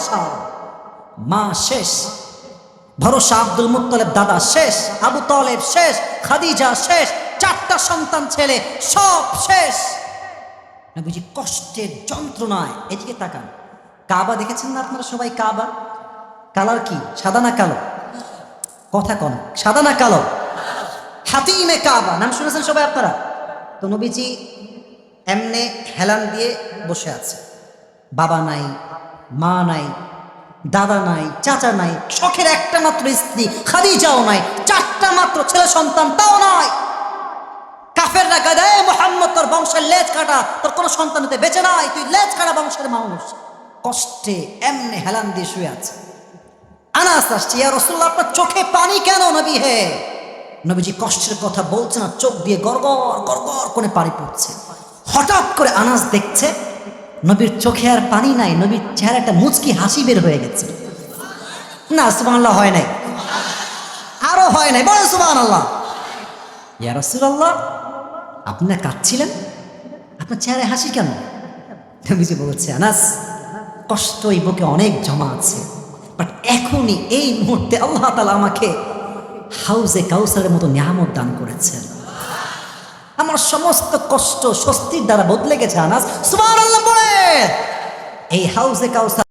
ভরসা মা শেষ। ভরসা আব্দুল মুত্তলেব দাদা শেষ। আবু তলেব শেষ। খাদিজা শেষ। চারটা সন্তান ছেলে সব শেষ। না বুঝি কষ্টের যন্ত্রণায় এদিকে তাকান। কাবা দেখেছেন না আপনারা সবাই কাবা? কালার কি? সাদা না কালো? কথা কন। সাদা না কালো? হাতিমে কাবা। নাম শুনেছেন সবাই আপনারা? তো নবীজি এমনে হেলান দিয়ে বসে আছে। বাবা নাই মা নাই, দাদা নাই, চাচা নাই, শখের একটা মাত্র স্ত্রী, খাদিজাও নাই, চারটা মাত্র ছেলে সন্তান, তাও নাই। কাফেররা গাদা, "এ মোহাম্মদ, তোর বংশের লেজ কাটা, তোর কোনো সন্তান হতে বেঁচে নাই, তুই লেজ কাটা বংশের মানুষ। কষ্টে এমনি হেলান দিয়ে শুয়ে আছে। আনাস আসছে, ইয়া রসুল্লাহ আপনার চোখে পানি কেন নবী হে? নবীজি কষ্টের কথা বলছে না, চোখ দিয়ে গড়গড় গড়গড় করে পানি পড়ছে। হঠাৎ করে আনাস দেখছে নবীর চোখে আর পানি নাই, নবীর চেহারাটা মুচকি হাসি বের হয়ে গেছে। না, সুবহানাল্লাহ হয় নাই। আরও হয় নাই, বলেন সুবহানাল্লাহ। ইয়া রাসূলুল্লাহ, আপনি না কাঁদছিলেন? আপনার চেহারায় হাসি কেন? নবীজি বলেছে, আনাস কষ্ট এই বুকে অনেক জমা আছে বাট এখনই এই মুহূর্তে আল্লাহ তালা আমাকে হাউজে কাউসারের মতো নিয়ামত দান করেছেন। আমার সমস্ত কষ্ট স্বস্তির দ্বারা বদলে গেছে, আনাস। সুবহানাল্লাহ বলে এই হাউজে কাউসার